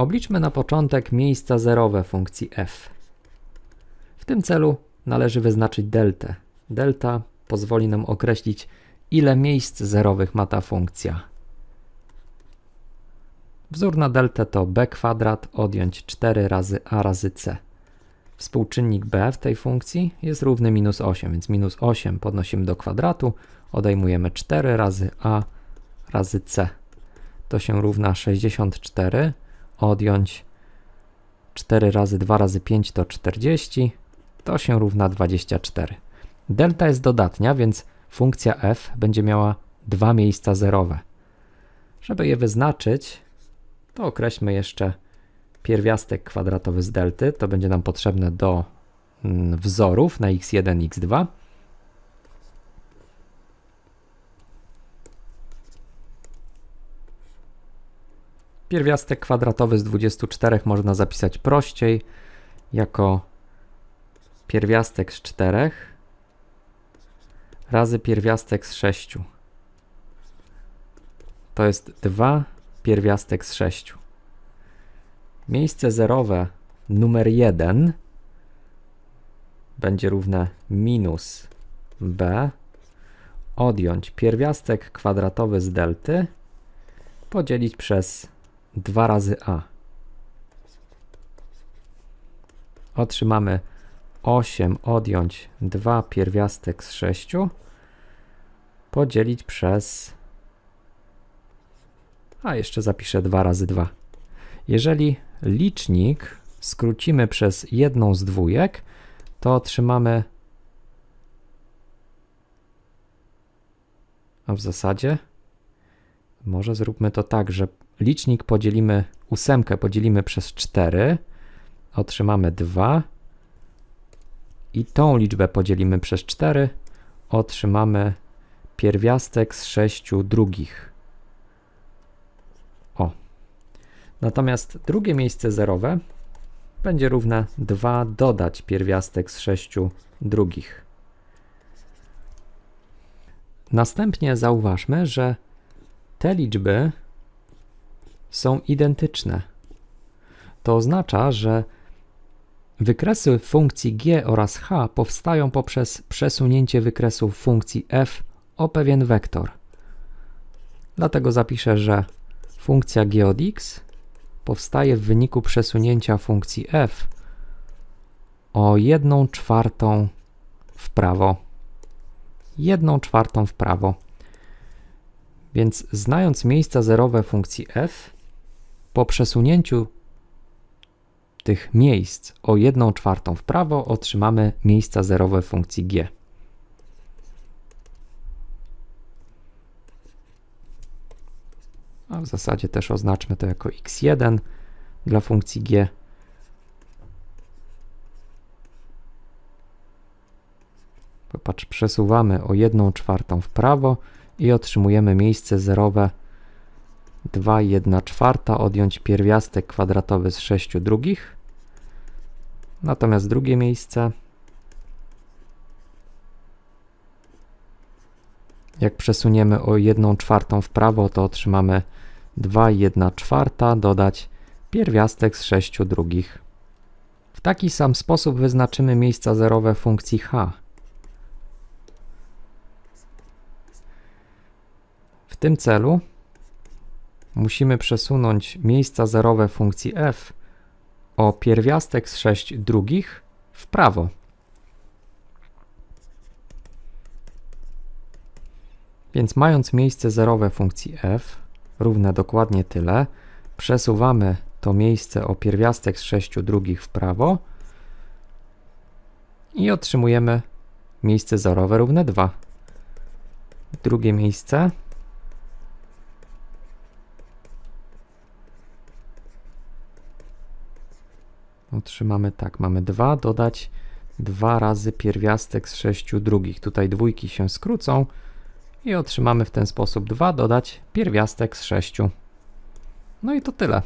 Obliczmy na początek miejsca zerowe funkcji f. W tym celu należy wyznaczyć deltę. Delta pozwoli nam określić, ile miejsc zerowych ma ta funkcja. Wzór na deltę to b kwadrat odjąć 4 razy a razy c. Współczynnik b w tej funkcji jest równy minus 8, więc minus 8 podnosimy do kwadratu, odejmujemy 4 razy a razy c. To się równa 64, odjąć 4 razy 2 razy 5 to 40, to się równa 24. Delta jest dodatnia, więc funkcja f będzie miała dwa miejsca zerowe. Żeby je wyznaczyć, to określmy jeszcze pierwiastek kwadratowy z delty. To będzie nam potrzebne do mm, wzorów na x1, x2. Pierwiastek kwadratowy z 24 można zapisać prościej jako pierwiastek z 4 razy pierwiastek z 6. To jest 2 pierwiastek z 6. Miejsce zerowe numer 1 będzie równe minus b odjąć pierwiastek kwadratowy z delty podzielić przez 2 razy a. Otrzymamy 8 odjąć 2 pierwiastek z 6 podzielić przez a jeszcze zapiszę 2 razy 2. Jeżeli licznik skrócimy przez jedną z dwójek, to otrzymamy a w zasadzie może zróbmy to tak, że licznik podzielimy, ósemkę podzielimy przez 4, otrzymamy 2 i tą liczbę podzielimy przez 4, otrzymamy pierwiastek z 6 drugich. O. Natomiast drugie miejsce zerowe będzie równe 2 dodać pierwiastek z 6 drugich. Następnie zauważmy, że te liczby są identyczne. To oznacza, że wykresy funkcji g oraz h powstają poprzez przesunięcie wykresów funkcji f o pewien wektor. Dlatego zapiszę, że funkcja g od x powstaje w wyniku przesunięcia funkcji f o 1 czwartą w prawo. 1 czwartą w prawo. Więc znając miejsca zerowe funkcji f, po przesunięciu tych miejsc o 1 czwartą w prawo otrzymamy miejsca zerowe funkcji g. A w zasadzie też oznaczmy to jako x1 dla funkcji g. Popatrz, przesuwamy o 1 czwartą w prawo i otrzymujemy miejsce zerowe 2 1 czwarta odjąć pierwiastek kwadratowy z 6 drugich. Natomiast drugie miejsce, jak przesuniemy o 1 czwartą w prawo, to otrzymamy 2 1 czwarta dodać pierwiastek z 6 drugich. W taki sam sposób wyznaczymy miejsca zerowe funkcji h. tym celu musimy przesunąć miejsca zerowe funkcji f o pierwiastek z 6 drugich w prawo. Więc mając miejsce zerowe funkcji f równe dokładnie tyle, przesuwamy to miejsce o pierwiastek z 6 drugich w prawo i otrzymujemy miejsce zerowe równe 2. Drugie miejsce otrzymamy tak, mamy 2 dodać 2 razy pierwiastek z 6 drugich. Tutaj dwójki się skrócą i otrzymamy w ten sposób 2 dodać pierwiastek z 6. No i to tyle.